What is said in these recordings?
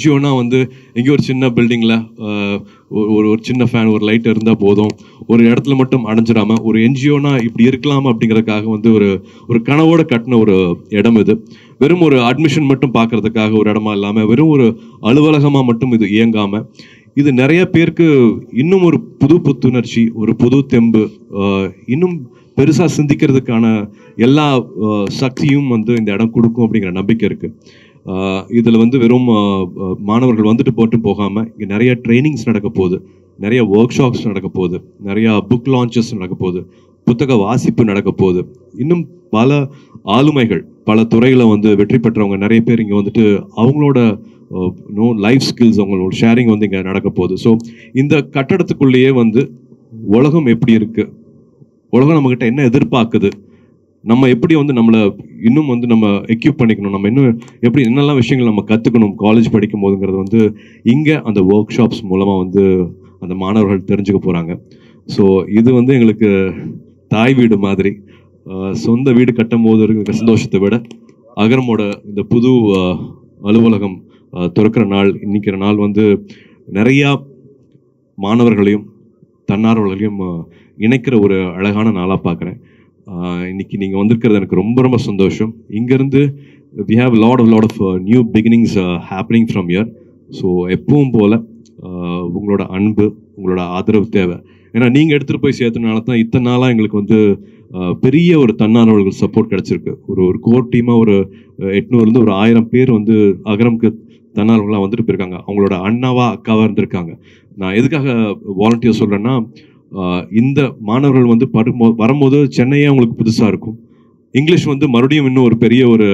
என்ஜிஓனா வந்து எங்கேயோ ஒரு சின்ன பில்டிங்கில் ஒரு ஒரு சின்ன ஃபேன் ஒரு லைட் இருந்தால் போதும். ஒரு இடத்துல மட்டும் அடைஞ்சிடாம ஒரு என்ஜிஓனா இப்படி இருக்கலாம் அப்படிங்கிறதுக்காக வந்து ஒரு ஒரு கனவோட கட்டின ஒரு இடம் இது. வெறும் ஒரு அட்மிஷன் மட்டும் பார்க்கறதுக்காக ஒரு இடமா இல்லாமல் வெறும் ஒரு அலுவலகமாக மட்டும் இது இயங்காமல் இது நிறைய பேருக்கு இன்னும் ஒரு புது புத்துணர்ச்சி ஒரு புது தெம்பு இன்னும் பெருசாக சிந்திக்கிறதுக்கான எல்லா சக்தியும் வந்து இந்த இடம் கொடுக்கும் அப்படிங்கிற நம்பிக்கை இருக்குது இதில் வந்து வெறும் மாணவர்கள் வந்துட்டு போட்டு போகாமல் இங்கே நிறைய ட்ரைனிங்ஸ் நடக்க போகுது. நிறைய ஒர்க் ஷாப்ஸ் நடக்க போகுது. நிறையா புக் லான்ச்சஸ் நடக்க போகுது. புத்தக வாசிப்பு நடக்க போகுது. இன்னும் பல ஆளுமைகள் பல துறையில் வந்து வெற்றி பெற்றவங்க நிறைய பேர் இங்கே வந்துட்டு அவங்களோட நோ லைஃப் ஸ்கில்ஸ் அவங்களோட ஷேரிங் வந்து இங்கே நடக்க போகுது. ஸோ இந்த கட்டடத்துக்குள்ளேயே வந்து உலகம் எப்படி இருக்குது உலகம் நம்மக்கிட்ட என்ன எதிர்பார்க்குது? நம்ம எப்படி வந்து நம்மளை இன்னும் வந்து நம்ம எக்யூப் பண்ணிக்கணும்? நம்ம இன்னும் எப்படி என்னெல்லாம் விஷயங்கள் நம்ம கற்றுக்கணும் காலேஜ் படிக்கும் போதுங்கிறது வந்து இங்கே அந்த ஒர்க் ஷாப்ஸ் மூலமாக வந்து அந்த மாணவர்கள் தெரிஞ்சுக்க போகிறாங்க ஸோ இது வந்து எங்களுக்கு தாய் வீடு மாதிரி. சொந்த வீடு கட்டும் போது இருக்கிற சந்தோஷத்தை விட அகரமோட இந்த புது அலுவலகம் திறக்கிற நாள் இன்னைக்கிற நாள் வந்து நிறையா மாணவர்களையும் தன்னார்வலர்களையும் இணைக்கிற ஒரு அழகான நாளாக பார்க்குறேன் இன்னைக்கு நீங்கள் வந்திருக்கிறது எனக்கு ரொம்ப ரொம்ப சந்தோஷம். இங்கேருந்து we have lot of lot of new beginnings happening from year so எப்பவும் போல் உங்களோட அன்பு உங்களோட ஆதரவு தேவை. ஏன்னா நீங்கள் எடுத்துகிட்டு போய் சேர்த்தனால தான் இத்தனை நாளாக எங்களுக்கு வந்து பெரிய ஒரு தன்னார்வலர்கள் சப்போர்ட் கிடச்சிருக்கு. ஒரு ஒரு கோர் டீமாக ஒரு எட்நூறுலேருந்து ஒரு ஆயிரம் பேர் வந்து அகரம்க்கு தன்னார்வலாக வந்துட்டு போயிருக்காங்க. அவங்களோட அண்ணாவா அக்காவாக இருந்திருக்காங்க. நான் எதுக்காக வாலண்டியர் சொல்கிறேன்னா இந்த மாணவர்கள் வந்து படுமோ வரும்போது சென்னையே அவங்களுக்கு புதுசாக இருக்கும். இங்கிலீஷ் வந்து மறுபடியும் இன்னும் ஒரு பெரிய ஒரு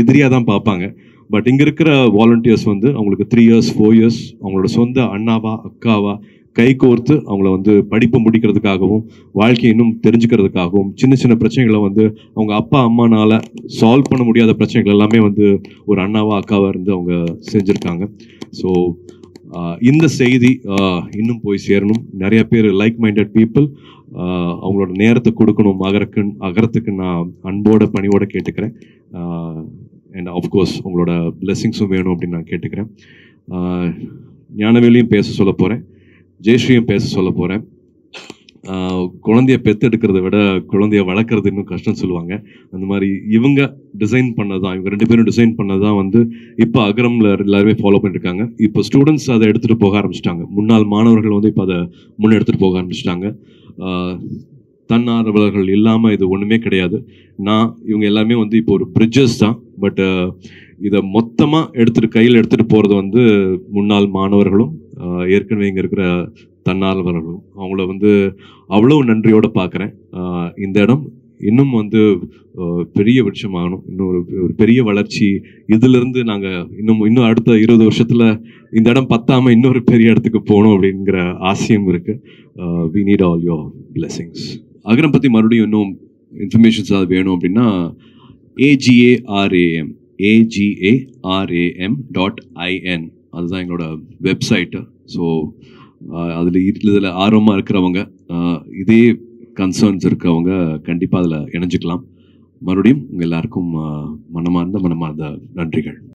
எதிரியாக தான் பார்ப்பாங்க. பட் இங்கே இருக்கிற வாலண்டியர்ஸ் வந்து அவங்களுக்கு த்ரீ இயர்ஸ் ஃபோர் இயர்ஸ் அவங்களோட சொந்த அண்ணாவா அக்காவா கை கோர்த்து அவங்கள வந்து படிப்பு முடிக்கிறதுக்காகவும் வாழ்க்கையை இன்னும் தெரிஞ்சுக்கிறதுக்காகவும் சின்ன சின்ன பிரச்சனைகளை வந்து அவங்க அப்பா அம்மானால் சால்வ் பண்ண முடியாத பிரச்சனைகள் எல்லாமே வந்து ஒரு அண்ணாவா அக்காவாக இருந்து அவங்க செஞ்சுருக்காங்க. ஸோ இந்த செய்தி இன்னும் போய் சேரணும். நிறைய பேர் லைக் மைண்டட் பீப்புள் அவங்களோட நேரத்தை கொடுக்கணும். அகரக்கு அகரத்துக்கு நான் அன்போட பணிவோட கேட்டுக்கிறேன். அண்ட் ஆஃப்கோர்ஸ் உங்களோட பிளெஸ்ஸிங்ஸும் வேணும் அப்படின்னு நான் கேட்டுக்கிறேன். ஞானவேலியும் பேச சொல்ல போகிறேன் ஜெயஸ்ரீயும் பேச சொல்ல போகிறேன் குழந்தைய பெத்தெடுக்கிறத விட குழந்தைய வளர்க்குறது இன்னும் கஷ்டம் சொல்லுவாங்க. அந்த மாதிரி இவங்க டிசைன் பண்ணதான் இவங்க ரெண்டு பேரும் டிசைன் பண்ணதான் வந்து இப்போ அகரமில் எல்லாருமே ஃபாலோ பண்ணியிருக்காங்க இப்போ ஸ்டூடெண்ட்ஸ் அதை எடுத்துகிட்டு போக ஆரம்பிச்சிட்டாங்க. முன்னாள் மாணவர்கள் வந்து இப்போ அதை முன்னெடுத்துகிட்டு போக ஆரம்பிச்சிட்டாங்க. தன்னார்வலர்கள் இல்லாமல் இது ஒன்றுமே கிடையாது. நான் இவங்க எல்லாமே வந்து இப்போ ஒரு பிரிட்ஜஸ் தான். பட் இதை மொத்தமாக எடுத்துகிட்டு கையில் எடுத்துகிட்டு போகிறது வந்து முன்னாள் மாணவர்களும் ஏற்கனவே இங்கே இருக்கிற தன்னார்வலர்களும் அவங்கள வந்து அவ்வளவு நன்றியோடு பார்க்குறேன் இந்த இடம் இன்னும் வந்து பெரிய விருட்சமாகணும். இன்னும் ஒரு ஒரு பெரிய வளர்ச்சி இதிலிருந்து நாங்கள் இன்னும் இன்னும் அடுத்த இருபது வருஷத்தில் இந்த இடம் பத்தாமல் இன்னொரு பெரிய இடத்துக்கு போகணும் அப்படிங்கிற ஆசையும் இருக்குது we need all your blessings Agaram பற்றி மறுபடியும் இன்னும் இன்ஃபர்மேஷன்ஸ் அது வேணும் அப்படின்னா ஏஜிஏஆர்ஏஎம் ஏஜிஏஆர்ஏஎம் டாட் ஐஎன் அதுதான் எங்களோட வெப்சைட்டு ஸோ அதில் இதில் ஆர்வமாக இருக்கிறவங்க இதே கன்சர்ன்ஸ் இருக்கிறவங்க கண்டிப்பாக அதில் இணைஞ்சுக்கலாம். மறுபடியும் உங்கள் எல்லாருக்கும் மனமார்ந்த மனமார்ந்த நன்றிகள்.